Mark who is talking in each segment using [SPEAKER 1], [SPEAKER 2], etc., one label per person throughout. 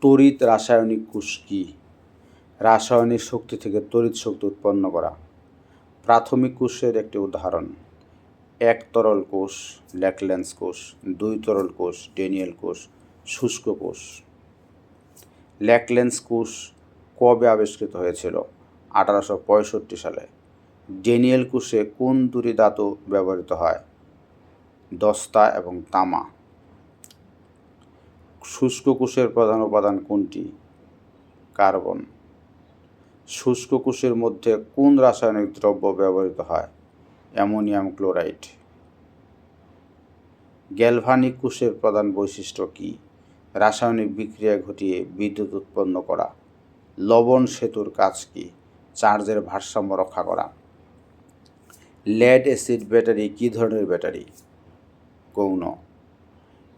[SPEAKER 1] তড়িৎ রাসায়নিক কোষ কী? রাসায়নিক শক্তি থেকে তড়িৎ শক্তি উৎপন্ন করা। প্রাথমিক কোষের একটি উদাহরণ। এক তরল কোষ ল্যাকল্যান্স কোষ, দুই তরল কোষ ডেনিয়েল কোষ, শুষ্ক কোষ। ল্যাকল্যান্স কোষ কবে আবিষ্কৃত হয়েছিল? আঠারোশো পঁয়ষট্টি সালে। ডেনিয়েল কোষে কোন দুটি ধাতু ব্যবহৃত হয়? দস্তা এবং তামা। শুষ্ক কোষের প্রধান উপাদান কোনটি? কার্বন। শুষ্ক কোষের মধ্যে কোন রাসায়নিক দ্রব্য ব্যবহৃত হয়? Ammonium chloride. গ্যালভানিক কোষের প্রধান বৈশিষ্ট্য কী? রাসায়নিক বিক্রিয়া ঘটিয়ে বিদ্যুৎ উৎপন্ন করা। লবণ সেতুর কাজ কী? চার্জের ভারসাম্য রক্ষা করা। লেড অ্যাসিড ব্যাটারি কী ধরনের ব্যাটারি? গৌণ।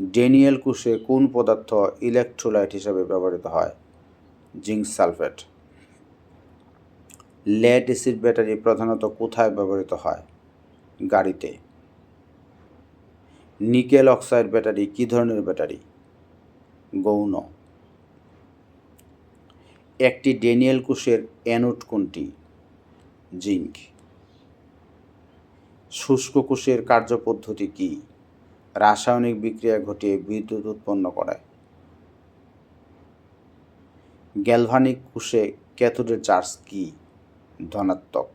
[SPEAKER 1] ডেনিয়েল কোষে কোন পদার্থ ইলেকট্রোলাইট হিসাবে ব্যবহৃত হয়? Zinc sulphate. Lead acid battery প্রধানত কোথায় ব্যবহৃত হয়? গাড়িতে। নিকেল অক্সাইড ব্যাটারি কী ধরনের ব্যাটারি গৌণ। একটি ডেনিয়েল কোষের অ্যানোড কোনটি? জিঙ্ক। শুষ্ক কোষের কার্যপদ্ধতি কী? রাসায়নিক বিক্রিয়া ঘটিয়ে বিদ্যুৎ উৎপন্ন করে। গ্যালভানিক কোষে ক্যাথোডের চার্জ কী? ধনাত্মক।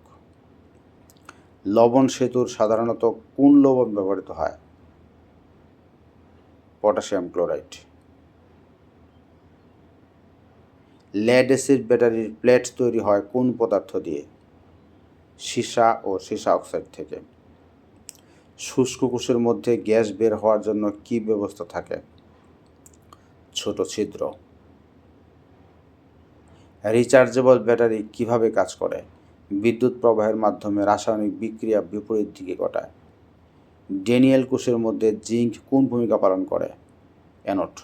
[SPEAKER 1] লবণ সেতুর সাধারণত কোন লবণ ব্যবহৃত হয়? Potassium chloride. লেড অ্যাসিড ব্যাটারির প্লেট তৈরি হয় কোন পদার্থ দিয়ে? সীসা ও সীসা অক্সাইড থেকে। শুষ্ক কোষের মধ্যে গ্যাস বের হওয়ার জন্য কি ব্যবস্থা থাকে? ছোট ছিদ্র। রিচার্জেবল ব্যাটারি কীভাবে কাজ করে? বিদ্যুৎ প্রবাহের মাধ্যমে রাসায়নিক বিক্রিয়া বিপরীত দিকে ঘটায়। ডেনিয়েল কোষের মধ্যে জিঙ্ক কোন ভূমিকা পালন করে? অ্যানোড।